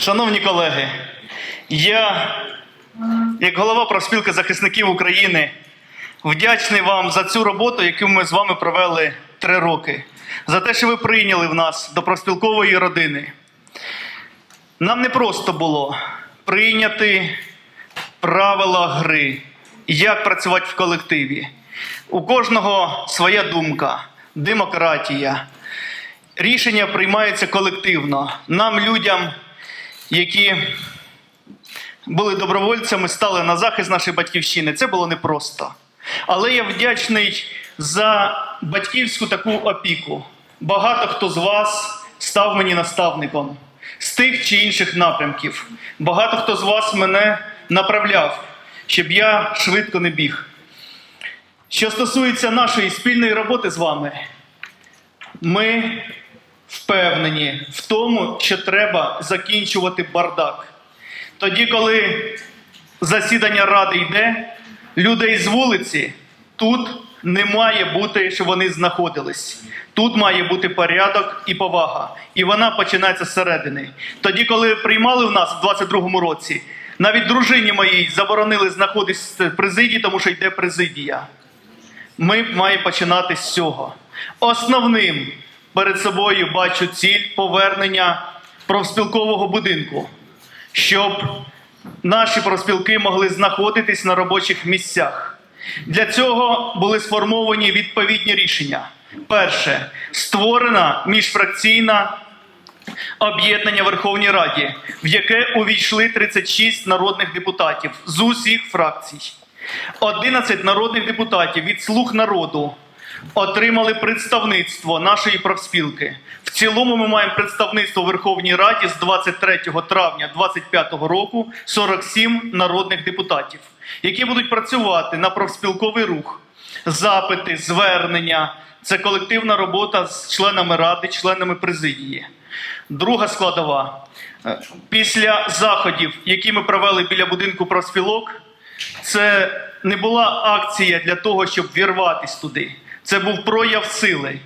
Шановні колеги, я, як голова профспілки захисників України, вдячний вам за цю роботу, яку ми з вами провели три роки, за те, що ви прийняли в нас до профспілкової родини. Нам не просто було прийняти правила гри, як працювати в колективі. У кожного своя думка, демократія. Рішення приймаються колективно. Нам, людям, які були добровольцями, стали на захист нашої батьківщини. Це було непросто. Але я вдячний за батьківську таку опіку. Багато хто з вас став мені наставником з тих чи інших напрямків. Багато хто з вас мене направляв, щоб я швидко не біг. Що стосується нашої спільної роботи з вами, ми впевнені в тому, що треба закінчувати бардак. Тоді, коли засідання ради йде, людей з вулиці тут не має бути, щоб вони знаходились. Тут має бути порядок і повага. І вона починається зсередини. Тоді, коли приймали в нас в 22-му році, навіть дружині моїй заборонили знаходитися в президії, тому що йде президія. Ми маємо починати з цього. Основним перед собою бачу ціль повернення профспілкового будинку, щоб наші профспілки могли знаходитись на робочих місцях. Для цього були сформовані відповідні рішення. Перше, створена міжфракційна об'єднання Верховній Раді, в яке увійшли 36 народних депутатів з усіх фракцій. 11 народних депутатів від слуг народу отримали представництво нашої профспілки. В цілому ми маємо представництво в Верховній Раді з 23 травня 2025 року 47 народних депутатів, які будуть працювати на профспілковий рух, запити, звернення. Це колективна робота з членами ради, членами президії. Друга складова. Після заходів, які ми провели біля будинку профспілок, це не була акція для того, щоб вірватись туди. Це був прояв сили,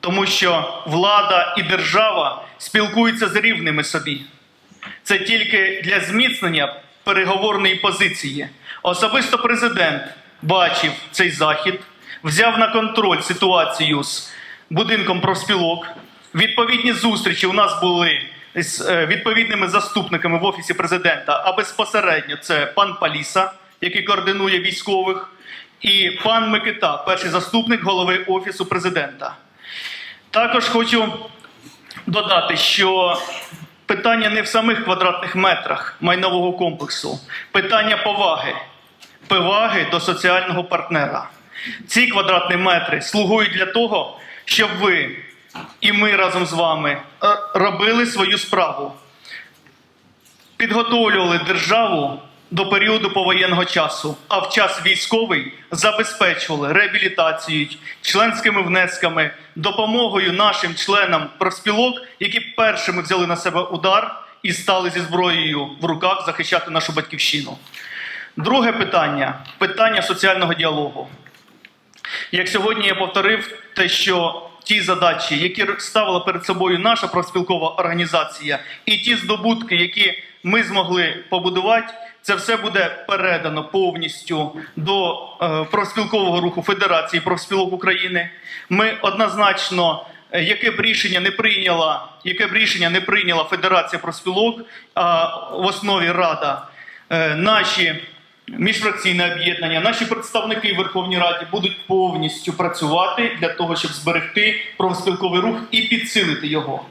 тому що влада і держава спілкуються з рівними собі. Це тільки для зміцнення переговорної позиції. Особисто президент бачив цей захід, взяв на контроль ситуацію з будинком профспілок. Відповідні зустрічі у нас були з е, відповідними заступниками в офісі президента, а безпосередньо це пан Паліса, який координує військових, і пан Микита, перший заступник голови офісу президента. Також хочу додати, що питання не в самих квадратних метрах майнового комплексу, питання поваги, поваги до соціального партнера. Ці квадратні метри слугують для того, щоб ви і ми разом з вами е, робили свою справу, підготовлювали державу до періоду повоєнного часу, а в час військовий забезпечували реабілітацією, членськими внесками, допомогою нашим членам профспілок, які першими взяли на себе удар і стали зі зброєю в руках захищати нашу батьківщину. Друге питання питання соціального діалогу. Як сьогодні я повторив те, що ті задачі, які ставила перед собою наша профспілкова організація, і ті здобутки, які ми змогли побудувати, це все буде передано повністю до е, профспілкового руху Федерації профспілок України. Ми однозначно, е, яке б рішення не прийняла, яке б рішення не прийняла Федерація профспілок, а в основі Рада, е, наші міжфракційне об'єднання, наші представники в Верховній Раді будуть повністю працювати для того, щоб зберегти профспілковий рух і підсилити його.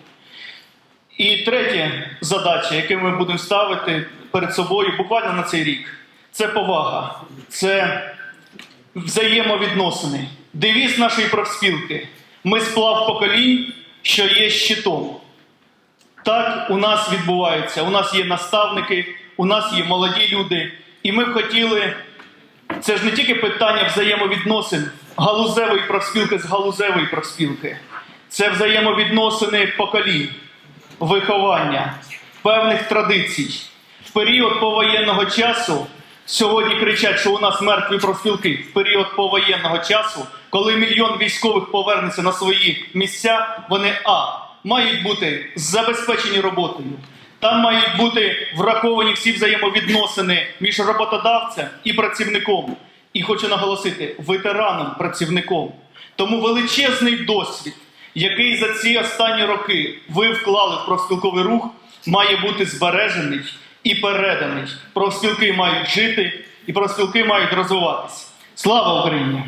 І третя задача, яку ми будемо ставити перед собою буквально на цей рік, це повага, це взаємовідносини. Девіз нашої профспілки. Ми сплав поколінь, що є щитом. Так у нас відбувається. У нас є наставники, у нас є молоді люди. І ми б хотіли, це ж не тільки питання взаємовідносин галузевої профспілки з галузевої профспілки. Це взаємовідносини поколінь, виховання, певних традицій. В період повоєнного часу сьогодні кричать, що у нас мертві профспілки. В період повоєнного часу, коли мільйон військових повернеться на свої місця, вони а мають бути забезпечені роботою. Там мають бути враховані всі взаємовідносини між роботодавцем і працівником. І хочу наголосити, ветераном працівником. Тому величезний досвід, який за ці останні роки ви вклали в профспілковий рух, має бути збережений і переданий. Профспілки мають жити і профспілки мають розвиватися. Слава Україні!